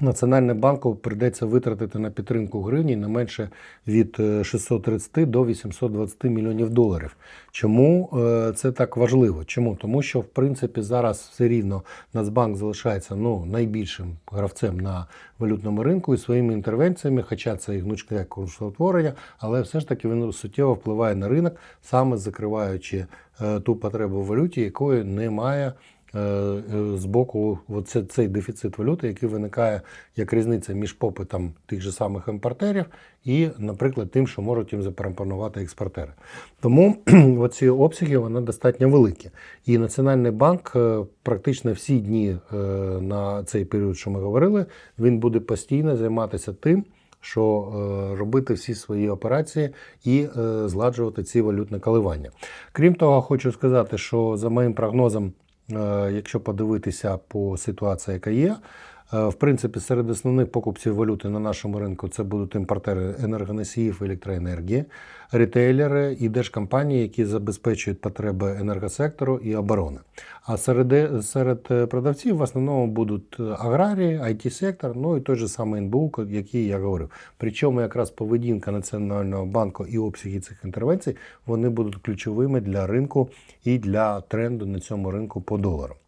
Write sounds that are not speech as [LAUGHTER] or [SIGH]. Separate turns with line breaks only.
Національному банку прийдеться витратити на підтримку гривні не менше від е, 630 до 820 мільйонів доларів. Чому е, це так важливо? Чому? Тому що в принципі зараз все рівно Нацбанк залишається ну, найбільшим гравцем на валютному ринку і своїми інтервенціями, хоча це і гнучке курсоутворення, але все ж таки він суттєво впливає на ринок, саме закриваючи е, ту потребу в валюті, якої немає е, е, з боку оце, цей дефіцит валюти, який виникає як різниця між попитом тих же самих імпортерів і, наприклад, тим, що можуть їм запропонувати експортери. Тому [CLEARS THROAT] оці обсяги вони достатньо великі. І Національний банк е, практично всі дні е, на цей період, що ми говорили, він буде постійно займатися тим. Що е, робити всі свої операції і е, зладжувати ці валютні коливання. Крім того, хочу сказати, що за моїм прогнозом, е, якщо подивитися по ситуації, яка є, е, в принципі, серед основних покупців валюти на нашому ринку це будуть імпортери енергоносіїв електроенергії, ретейлери і держкомпанії, які забезпечують потреби енергосектору і оборони. А серед, серед е, продавців в основному будуть е, аграрії, it сектор ну і той же самий НБУ, який я говорив. Причому якраз поведінка Національного банку і обсяги цих інтервенцій вони будуть ключовими для ринку і для тренду на цьому ринку по долару.